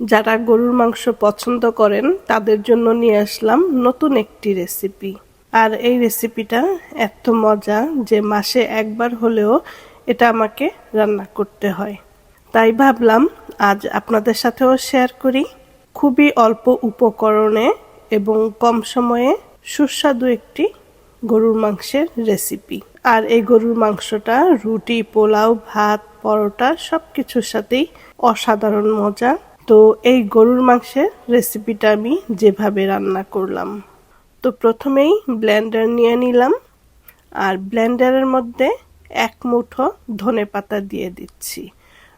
যারা গরুর মাংস পছন্দ করেন, তাদের জন্য নিয়ে আসলাম নতুন একটি রেসিপি আর এই রেসিপিটা এত মজা যে মাসে একবার হলেও এটা আমাকে রান্না করতে হয়। তাই ভাবলাম আজ আপনাদের সাথেও শেয়ার করি। খুবই অল্প উপকরণে এবং কম সময়ে সুস্বাদু একটি গরুর মাংসের রেসিপি আর এই গরুর মাংসটা, রুটি, পোলাও, ভাত, পরোটা সব কিছুর সাথেই অসাধারণ মজা। তো এই গরুর মাংসের রেসিপিটা আমি যেভাবে রান্না করলাম। তো প্রথমেই ব্লেন্ডার নিয়ে নিলাম আর ব্লেন্ডারের মধ্যে এক মুঠো ধনে পাতা দিয়ে দিচ্ছি।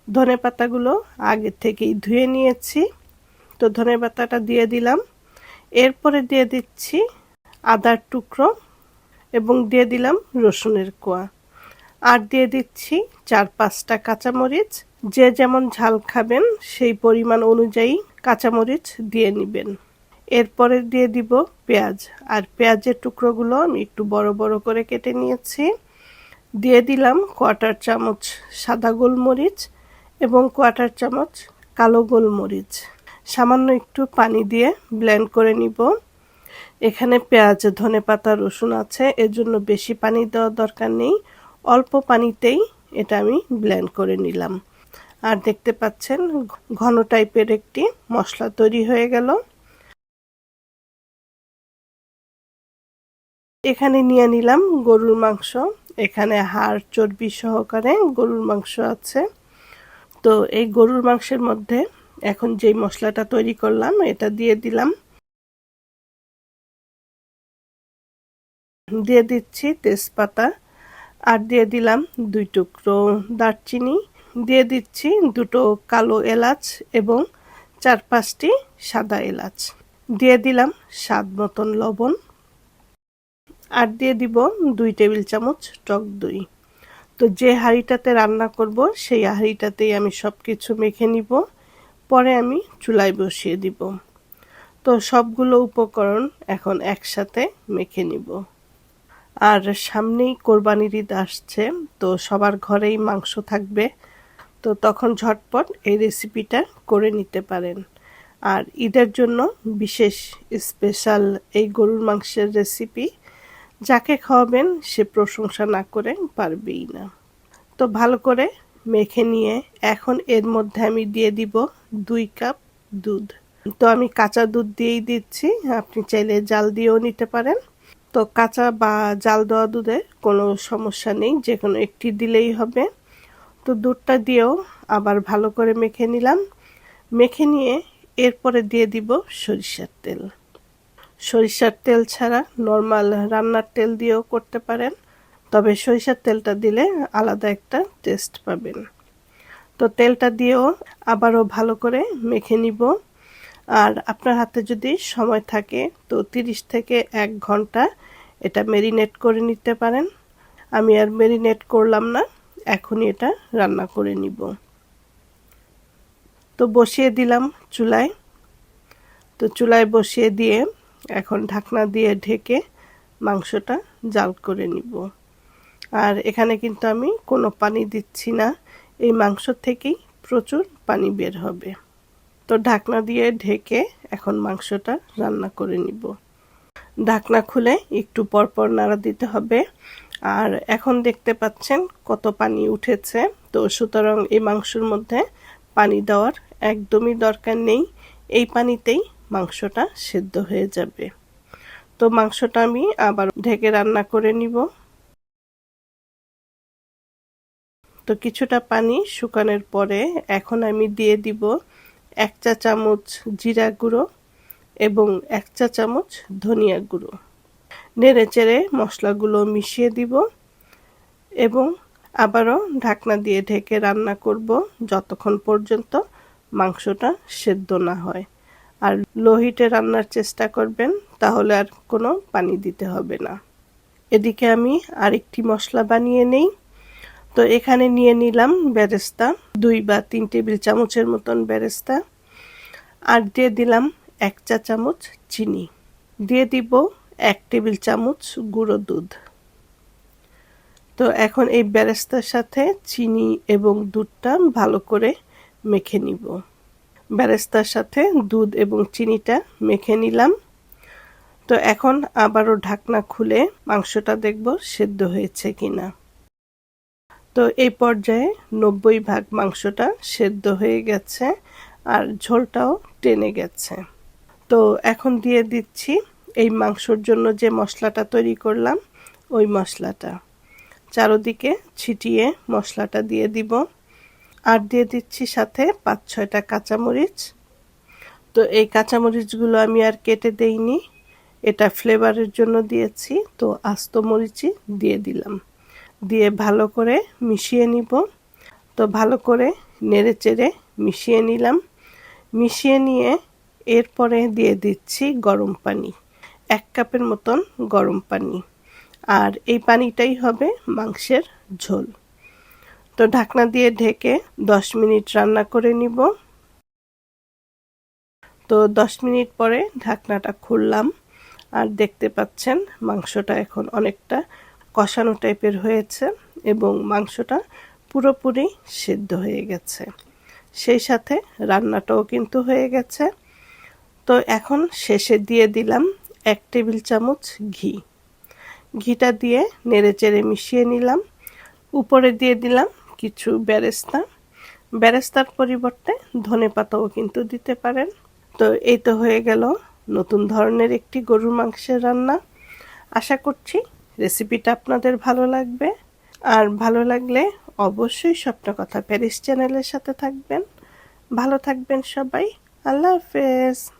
ধনে পাতাগুলো আগে থেকেই ধুয়ে নিয়েছি। তো ধনে পাতাটা দিয়ে দিলাম। এরপরে দিয়ে দিচ্ছি আদার টুকরো এবং দিয়ে দিলাম রসুনের কোয়া। আর দিয়ে দিচ্ছি চার পাঁচটা কাঁচামরিচ যে যেমন ঝাল খাবেন, সেই পরিমাণ অনুযায়ী কাঁচামরিচ দিয়ে নেবেন। এরপরে দিয়ে দিব পেঁয়াজ। আর পেঁয়াজের টুকরোগুলো আমি একটু বড় বড় করে কেটে নিয়েছি। দিয়ে দিলাম কোয়াটার চামচ সাদা গোলমরিচ এবং কোয়াটার চামচ কালো গোলমরিচ। সামান্য একটু পানি দিয়ে ব্লেন্ড করে নিব। এখানে পেঁয়াজ, ধনে পাতা, রসুন আছে এর জন্য বেশি পানি দেওয়ার দরকার নেই। অল্প পানিতেই এটা আমি ব্লেন্ড করে নিলাম। আর দেখতে পাচ্ছেন ঘন টাইপের একটি মশলা তৈরি হয়ে গেল। এখানে নিয়ে নিলাম গরুর মাংস। এখানে হাড় চর্বি সহকারে গরুর মাংস আছে। তো এই গরুর মাংসের মধ্যে এখন যেই মশলাটা তৈরি করলাম, এটা দিয়ে দিলাম। দিয়ে দিচ্ছি তেজপাতা। আর দিয়ে দিলাম দুই টুকরো দারচিনি। দিয়ে দিচ্ছি দুটো কালো এলাচ এবং চার পাঁচটি সাদা এলাচ। দিয়ে দিলাম স্বাদ মতন লবণ। আর দিয়ে দিব দুই টেবিল চামচ টক দই। তো যে হাঁড়িটাতে রান্না করব, সেই হাঁড়িটাতেই আমি সব কিছু মেখে নিব। পরে আমি চুলায় বসিয়ে দিব। তো সবগুলো উপকরণ এখন একসাথে মেখে নিব। আর সামনেই কোরবানির ঈদ আসছে, তো সবার ঘরেই মাংস থাকবে। তো তখন ঝটপট এই রেসিপিটা করে নিতে পারেন। আর ঈদের জন্য বিশেষ স্পেশাল এই গরুর মাংসের রেসিপি যাকে খাওয়াবেন সে প্রশংসা না করে পারবেই না। তো ভালো করে মেখে নিয়ে এখন এর মধ্যে আমি দিয়ে দিব দুই কাপ দুধ। তো আমি কাঁচা দুধ দিয়েই দিচ্ছি, আপনি চাইলে জাল দিয়েও নিতে পারেন। তো কাঁচা বা জাল দেওয়া দুধে কোনো সমস্যা নেই যে কোনো একটি দিলেই হবে। তো দুধটা দিয়েও আবার ভালো করে মেখে নিলাম। মেখে নিয়ে এরপরে দিয়ে দিব সরিষার তেল। সরিষার তেল ছাড়া নর্মাল রান্নার তেল দিয়েও করতে পারেন, তবে সরিষার তেলটা দিলে আলাদা একটা টেস্ট পাবেন। তো তেলটা দিয়েও আবারও ভালো করে মেখে নিব। আর আপনার হাতে যদি সময় থাকে তো তিরিশ থেকে এক ঘণ্টা এটা মেরিনেট করে নিতে পারেন। আমি আর মেরিনেট করলাম না। এখনই এটা রান্না করে নিব। তো বসিয়ে দিলাম চুলায়। তো চুলায় বসিয়ে দিয়ে এখন ঢাকনা দিয়ে ঢেকে মাংসটা জাল করে নিব। আর এখানে কিন্তু আমি কোনো পানি দিচ্ছি না, এই মাংস থেকেই প্রচুর পানি বের হবে। তো ঢাকনা দিয়ে ঢেকে এখন মাংসটা রান্না করে নিব। ঢাকনা খুলে একটু পরপর নাড়া দিতে হবে। আর এখন দেখতে পাচ্ছেন কত পানি উঠেছে। তো সুতরাং এই মাংসর মধ্যে পানি দেওয়ার একদমই দরকার নেই। এই পানিতেই মাংসটা সেদ্ধ হয়ে যাবে। তো মাংসটা আমি আবার ঢেকে রান্না করে নিব। তো কিছুটা পানি শুকানোর পরে এখন আমি দিয়ে দিব এক চা চামচ জিরা গুঁড়ো এবং এক চা চামচ ধনিয়া গুঁড়ো। নেড়ে চেড়ে মশলাগুলো মিশিয়ে দিব এবং আবারও ঢাকনা দিয়ে ঢেকে রান্না করব যতক্ষণ পর্যন্ত মাংসটা সেদ্ধ না হয়। আর লোহিটে রান্নার চেষ্টা করবেন, তাহলে আর কোনো পানি দিতে হবে না। এদিকে আমি আরেকটি মশলা বানিয়ে নেই। তো এখানে নিয়ে নিলাম বেরেস্তা, দুই বা তিন টেবিল চামচের মতন বেরেস্তা। আর দিয়ে দিলাম এক চা চামচ চিনি। দিয়ে দিব এক টেবিল চামচ গুঁড়ো দুধ। তো এখন এই বেরেস্তার সাথে চিনি এবং দুধটা ভালো করে মেখে নিব। ব্যারেস্তার সাথে দুধ এবং চিনিটা মেখে নিলাম। তো এখন আবারও ঢাকনা খুলে মাংসটা দেখব সেদ্ধ হয়েছে কিনা। তো এই পর্যায়ে নব্বই ভাগ মাংসটা সেদ্ধ হয়ে গেছে আর ঝোলটাও টেনে গেছে। তো এখন দিয়ে দিচ্ছি এই মাংসর জন্য যে মশলাটা তৈরি করলাম, ওই মশলাটা। চারোদিকে ছিটিয়ে মশলাটা দিয়ে দিব। আর দিয়ে দিচ্ছি সাথে পাঁচ ছয়টা কাঁচামরিচ। তো এই কাঁচামরিচগুলো আমি আর কেটে দেইনি। এটা ফ্লেভারের জন্য দিয়েছি, তো আস্ত মরিচই দিয়ে দিলাম। দিয়ে ভালো করে মিশিয়ে নিব। তো ভালো করে নেড়ে চেড়ে মিশিয়ে নিলাম। মিশিয়ে নিয়ে এরপরে দিয়ে দিচ্ছি গরম পানি। এক কাপের মতন গরম পানি। আর এই পানিটাই হবে মাংসের ঝোল। তো ঢাকনা দিয়ে ঢেকে দশ মিনিট রান্না করে নিব। তো দশ মিনিট পরে ঢাকনাটা খুললাম। আর দেখতে পাচ্ছেন মাংসটা এখন অনেকটা কষানো টাইপের হয়েছে এবং মাংসটা পুরোপুরি সেদ্ধ হয়ে গেছে। সেই সাথে রান্নাটাও কিন্তু হয়ে গেছে। তো এখন শেষে দিয়ে দিলাম এক টেবিল চামচ ঘি। ঘিটা দিয়ে নেড়ে চেড়ে মিশিয়ে নিলাম। উপরে দিয়ে দিলাম কিছু ব্যারেস্তা। ব্যারেস্তার পরিবর্তে ধনে পাতাও কিন্তু দিতে পারেন। তো এই তো হয়ে গেল নতুন ধরনের একটি গরুর মাংসের রান্না। আশা করছি রেসিপিটা আপনাদের ভালো লাগবে। আর ভালো লাগলে অবশ্যই স্বপ্ন কথা প্যারিস চ্যানেলের সাথে থাকবেন। ভালো থাকবেন সবাই। আল্লাহ হাফেজ।